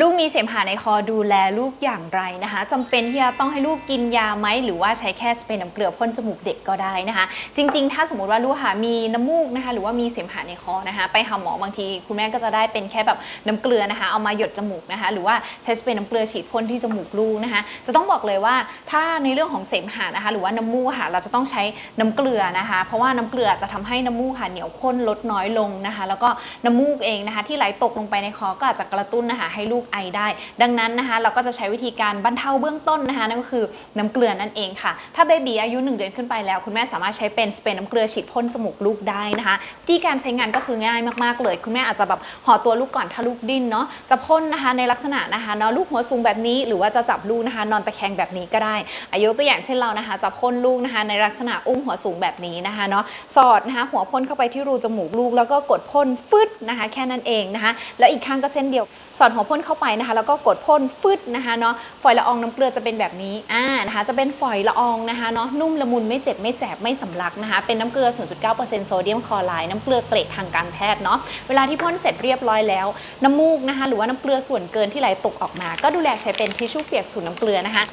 ลูกมีเสมหะในคอดูแลลูกอย่างไรนะคะจำเป็นที่จะต้องให้ลูกกินยาไหมหรือว่าใช้แค่สเปรย์น้ำเกลือพ่นจมูกเด็กก็ได้นะคะ จริง ๆ ถ้าสมมติว่าลูกค่ะมีน้ำมูกนะคะหรือว่ามีเสมหะในคอนะคะ ไปหาหมอบางที คุณแม่ก็จะได้เป็นแค่แบบน้ำเกลือนะคะ เอามาหยดจมูกนะคะ หรือว่าใช้สเปรย์น้ำเกลือฉีดพ่นที่จมูกลูกนะคะ จะต้องบอกเลยว่าถ้าในเรื่องของเสมหะนะคะ หรือว่าน้ำมูกค่ะเราจะต้องใช้น้ำเกลือนะคะ เพราะว่าน้ำเกลือจะทำให้น้ำมูกค่ะเหนียวข้นลดน้อยลงนะคะ แล้วก็น้ำมูกเองนะคะ ที่ไหลตกลงไปในคอก็อาจจะกระตุ้นนะคะให้ลูกไอได้ ดังนั้นนะคะเราก็จะใช้วิธีการบรรเทาเบื้องต้นนะคะนั่นก็คือน้ำเกลือนั่นเองค่ะ ถ้าเบบีอายุ 1 เดือนขึ้นไปแล้ว คุณแม่สามารถใช้เป็นสเปรย์น้ำเกลือฉีดพ่นจมูกลูกได้นะคะวิธีการใช้งานก็คือง่ายมากๆเลย คุณแม่อาจจะแบบห่อตัวลูกก่อนถ้าลูกดิ้นเนาะจะพ่นนะคะในลักษณะนะคะเนาะลูกหัวสูงแบบนี้ หรือว่าจะจับลูกนะคะนอนตะแคงแบบนี้ก็ได้ อายุตัวอย่างเช่นเรานะคะจะพ่นลูกนะคะในลักษณะอุ้มหัวสูงแบบนี้นะคะเนาะสอดนะคะหัวพ่นเข้าไปที่รูจมูกลูก แล้วก็กดพ่นฟึดนะคะแค่นั้นเองนะคะแล้วอีกข้างก็เช่นเดียว สอดหัวพ่นเข้าไปนะคะแล้วก็กดพ่นฟึดนะคะเนาะฝอยละอองน้ำเกลือจะเป็นแบบนี้อ่านะคะจะเป็นฝอยละอองนะคะเนาะนุ่มละมุนไม่เจ็บไม่แสบไม่สำลักนะคะเป็นน้ำเกลือ 0.9%โซเดียมคลอไรด์น้ำเกลือเกรดทางการแพทย์เนาะเวลาที่พ่นเสร็จเรียบร้อยแล้ว น้ำมูกนะคะหรือว่าน้ำเกลือส่วนเกินที่ไหลตกออกมา ก็ดูแลใช้เป็นทิชชู่เปียกสูตรน้ำเกลือนะคะ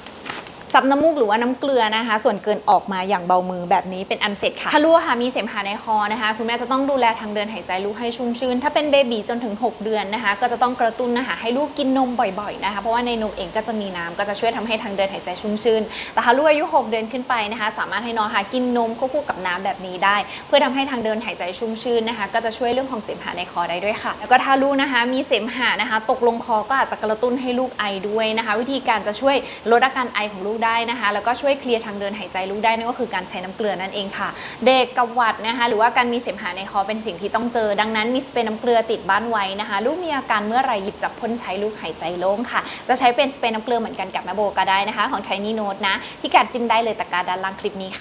ซับน้ำมูกหรือว่าน้ำเกลือนะคะ ส่วนเกินออกมาอย่างเบามือแบบนี้เป็นอันเสร็จค่ะ ถ้าลูกค่ะมีเสมหะในคอนะคะ คุณแม่จะต้องดูแลทางเดินหายใจลูกให้ชุ่มชื้น ถ้าเป็นเบบีจนถึง 6 เดือนนะคะ ก็จะต้องกระตุ้นนะคะให้ลูกกินนมบ่อยๆนะคะ เพราะว่าในนมเองก็จะมีน้ำก็จะช่วยทำให้ทางเดินหายใจชุ่มชื้น แต่ถ้าลูกอายุ 6 เดือนขึ้นไปนะคะ สามารถให้น้องค่ะกินนมควบคู่กับน้ำแบบนี้ได้ เพื่อทำให้ทางเดินหายใจชุ่มชื้นนะคะ ก็จะช่วยเรื่องของเสมหะในคอได้ด้วยค่ะ แล้วก็ถ้าลูกนะคะมีเสมหะนะคะ ตกลงคอก็อาจจะกระตุ้นให้ลูกไอด้วยนะคะ วิธีการจะช่วยลดอาการไอของลูกได้นะคะ แล้วก็ช่วยเคลียร์ทางเดินหายใจลูกได้นั่นก็คือการใช้น้ำเกลือนั่นเองค่ะ เด็กกับหวัดนะคะ หรือว่าการมีเสมหะในคอเป็นสิ่งที่ต้องเจอ ดังนั้นมีสเปรย์น้ำเกลือติดบ้านไว้นะคะ ลูกมีอาการเมื่อไหรหยิบจับพ่นใช้ลูกหายใจโล่งค่ะ จะใช้เป็นสเปรย์น้ำเกลือเหมือนกันกับแมโบก็ได้นะคะ ของไทนี่โน้ตนะพิกัดจิ้มได้เลยตะการด้านล่างคลิปนี้ค่ะ